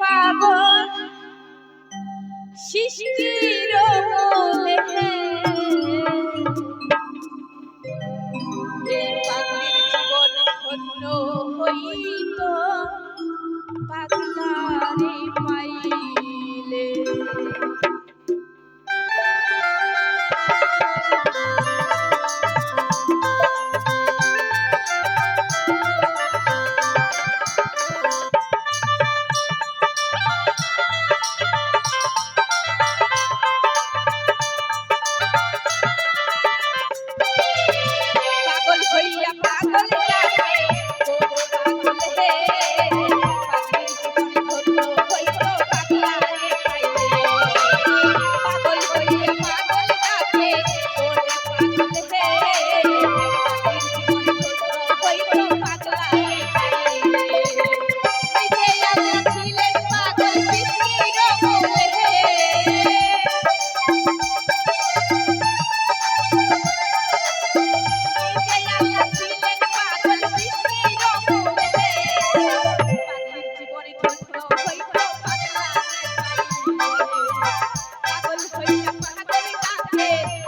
পাগল। সৃষ্টির você.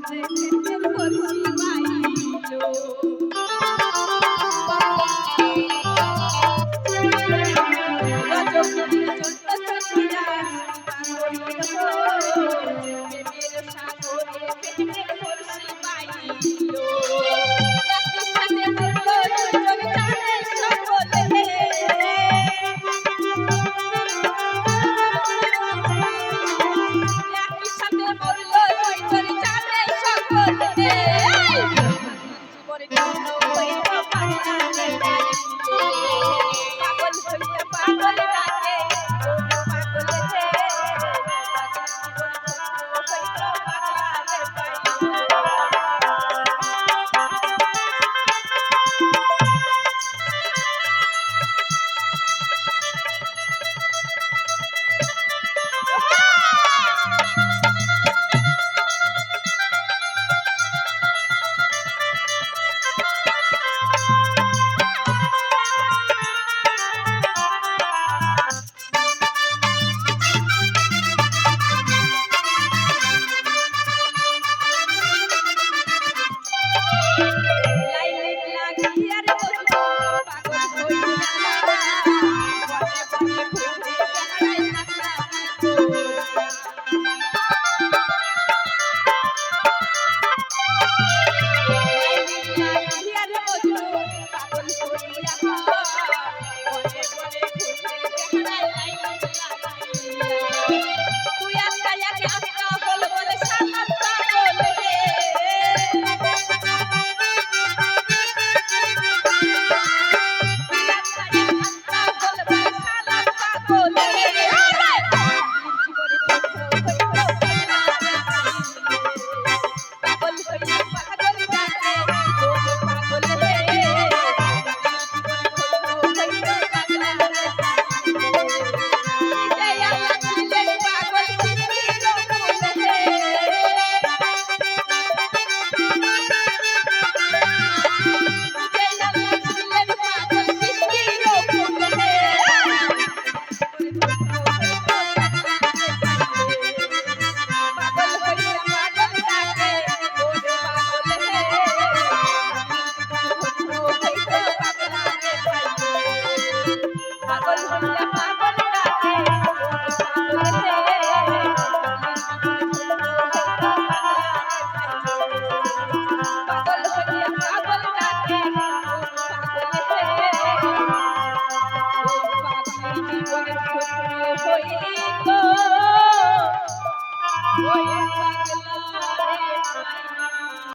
জীবনে